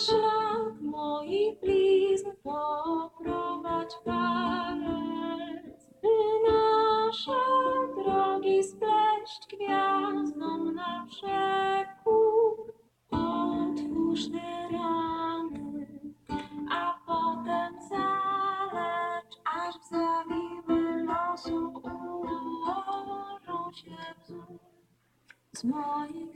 szlak moich blizn poprowadź palec, by nasze drogi spleść gwiazdom na przekór. Otwórz te rany, a potem zalecz, aż w zawiły losu ułożą się wzór z moich